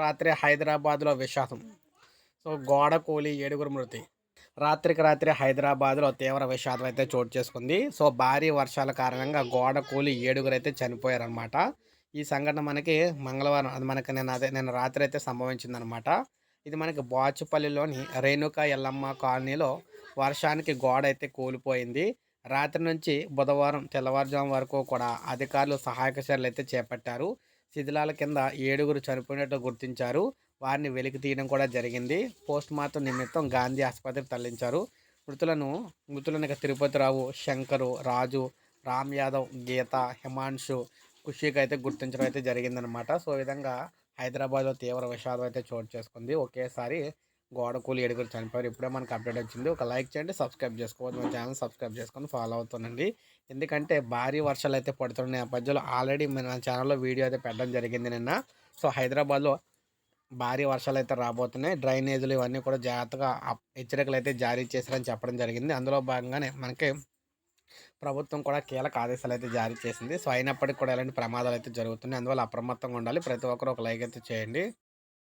రాత్రి హైదరాబాద్లో విషాదం. సో గోడ కూలి ఏడుగురు మృతి. రాత్రికి రాత్రి హైదరాబాద్లో తీవ్ర విషాదం అయితే చోటు చేసుకుంది. సో భారీ వర్షాల కారణంగా గోడ కూలి ఏడుగురు అయితే చనిపోయారనమాట ఈ సంఘటన మనకి మంగళవారం అది మనకి నేను అదే నేను రాత్రి అయితే సంభవించిందనమాట ఇది మనకి బాచుపల్లిలోని రేణుక ఎల్లమ్మ కాలనీలో వర్షానికి గోడ అయితే కూలిపోయింది. రాత్రి నుంచి బుధవారం తెల్లవారుజాము వరకు కూడా అధికారులు సహాయక చర్యలు అయితే చేపట్టారు. శిథిలాల కింద ఏడుగురు చనిపోయినట్టు గుర్తించారు. వారిని వెలికి తీయడం కూడా జరిగింది. పోస్ట్ మార్టం నిమిత్తం గాంధీ ఆసుపత్రికి తరలించారు. మృతులను మృతులను తిరుపతిరావు శంకరు రాజు రామ్ యాదవ్ గీత హిమాంశు ఖుషీకి అయితే గుర్తించడం అయితే జరిగిందనమాట సో ఈ విధంగా హైదరాబాద్లో తీవ్ర విషాదం అయితే చోటు చేసుకుంది. ఒకేసారి గోడ కూలి ఏడుగురు చనిపోయారు. ఇప్పుడే మనకు అప్డేట్ వచ్చింది. ఒక లైక్ చేయండి సబ్స్క్రైబ్ చేసుకోవద్దు మా ఛానల్ సబ్స్క్రైబ్ చేసుకొని ఫాలో అవుతుందండి ఎందుకంటే భారీ వర్షాలు అయితే పడుతున్న నేపథ్యంలో ఆల్రెడీ మన ఛానల్లో వీడియో అయితే పెట్టడం జరిగింది నిన్న. సో హైదరాబాద్లో భారీ వర్షాలు అయితే రాబోతున్నాయి. డ్రైనేజీలు ఇవన్నీ కూడా జాగ్రత్తగా హెచ్చరికలు అయితే జారీ చేశారని చెప్పడం జరిగింది. అందులో భాగంగానే మనకి ప్రభుత్వం కూడా కీలక ఆదేశాలు అయితే జారీ చేసింది. సో అయినప్పటికీ కూడా ఎలాంటి ప్రమాదాలు అయితే జరుగుతున్నాయి. అందువల్ల అప్రమత్తంగా ఉండాలి. ప్రతి ఒక్కరు ఒక లైక్ అయితే చేయండి.